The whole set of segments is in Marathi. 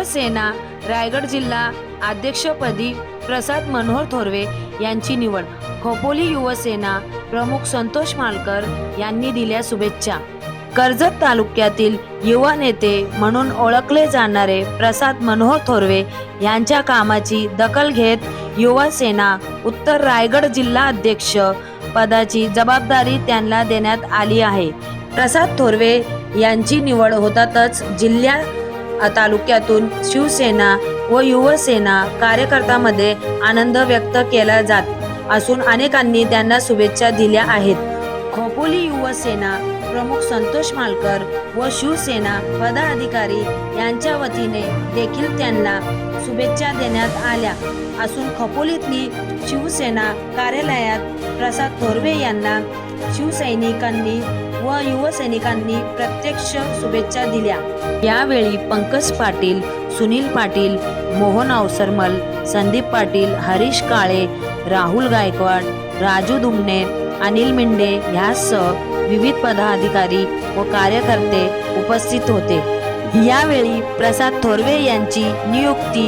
शिवसेना रायगड जिल्हा अध्यक्षपदी प्रसाद मनोहर थोरवे यांची निवड. खोपोली युवसेना प्रमुख संतोष मालकर यांनी दिल्या शुभेच्छा. कर्जत तालुक्यातील युवा नेते म्हणून ओळखले जाणारे प्रसाद मनोहर थोरवे यांच्या कामाची दखल घेत युवासेना उत्तर रायगड जिल्हा अध्यक्ष पदाची जबाबदारी त्यांना देण्यात आली आहे. प्रसाद थोरवे यांची निवड होतातच जिल्ह्या तालुक्यातून शिवसेना व युवसेना कार्यकर्त्यामध्ये आनंद व्यक्त केला जात असून अनेकांनी त्यांना शुभेच्छा दिल्या आहेत. खोपोली युवसेना प्रमुख संतोष मालकर व शिवसेना पदाधिकारी यांच्या वतीने देखील त्यांना शुभेच्छा देण्यात आल्या असून खपोलीतली शिवसेना कार्यालयात प्रसाद थोरवे यांना शिवसैनिकांनी व युवसैनिकांनी प्रत्यक्ष शुभेच्छा दिल्या. यावेळी पंकज पाटील सुनील पाटील मोहन अवसरमल संदीप पाटील हरीश काळे राहुल गायकवाड राजू दुमणे अनिल मिंडे ह्यासह विविध पदाधिकारी व कार्यकर्ते उपस्थित होते. यावेळी प्रसाद थोरवे यांची नियुक्ती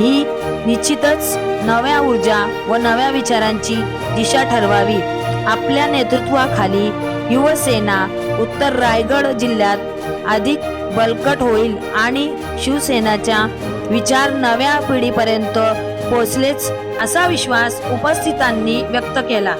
ही निश्चितच नव्या ऊर्जा व नव्या विचारांची दिशा ठरवावी. आपल्या नेतृत्वाखाली युवसेना उत्तर रायगड जिल्ह्यात अधिक बलकट होईल आणि शिवसेनाच्या विचार नव्या पिढीपर्यंत पोचलेच असा विश्वास उपस्थितांनी व्यक्त केला.